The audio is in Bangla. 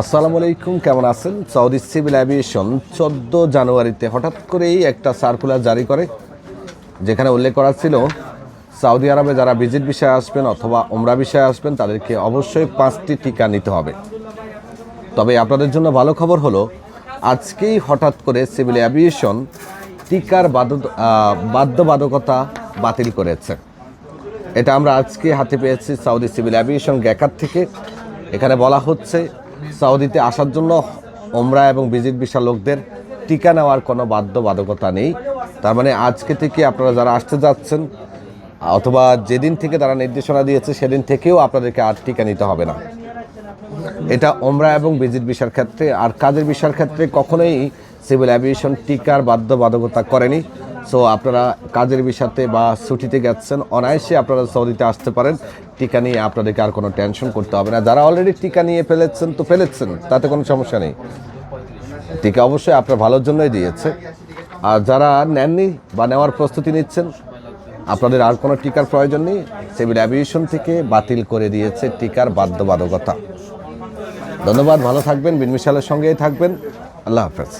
আসসালামু আলাইকুম, কেমন আছেন? সৌদি সিভিল অ্যাভিয়েশন চোদ্দ জানুয়ারিতে হঠাৎ করেই একটা সার্কুলার জারি করে, যেখানে উল্লেখ করা ছিল সৌদি আরবে যারা ভিজিট বিষয়ে আসবেন অথবা ওমরা বিষয়ে আসবেন, তাদেরকে অবশ্যই পাঁচটি টিকা নিতে হবে। তবে আপনাদের জন্য ভালো খবর হলো, আজকেই হঠাৎ করে সিভিল অ্যাভিয়েশন টিকার বাধ্য বাধ্যবাধকতা বাতিল করেছে। এটা আমরা আজকে হাতে পেয়েছি সৌদি সিভিল অ্যাভিয়েশন গ্যাকার থেকে। এখানে বলা হচ্ছে সৌদিতে আসার জন্য ওমরা এবং ভিজিট বিশাল লোকদের টিকা নেওয়ার কোনো বাধ্যবাধকতা নেই। তার মানে আজকে থেকে আপনারা যারা আসতে যাচ্ছেন, অথবা যেদিন থেকে তারা নির্দেশনা দিয়েছে, সেদিন থেকেও আপনাদেরকে আর টিকা নিতে হবে না। এটা ওমরা এবং ভিজিট ভিসার ক্ষেত্রে আর কাজের ভিসার ক্ষেত্রে কখনোই সিভিল অ্যাভিয়েশন টিকার বাধ্যবাধকতা করেনি। সো আপনারা কাজের বিষাতে বা ছুটিতে গেছেন, অনায়াসে আপনারা সৌদিতে আসতে পারেন। টিকা নিয়ে আপনাদেরকে আর কোনো টেনশন করতে হবে না। যারা অলরেডি টিকা নিয়ে ফেলেছেন, তো ফেলেছেন, তাতে কোনো সমস্যা নেই। টিকা অবশ্যই আপনার ভালোর জন্যই দিয়েছে। আর যারা নেননি বা নেওয়ার প্রস্তুতি নিচ্ছেন, আপনাদের আর কোনো টিকার প্রয়োজন নেই। সিভিল অ্যাভিয়েশন থেকে বাতিল করে দিয়েছে টিকার বাধ্যবাধকতা। ধন্যবাদ ভালো থাকবেন বিনমিশালের সঙ্গেই থাকবেন। আল্লাহ হাফেজ।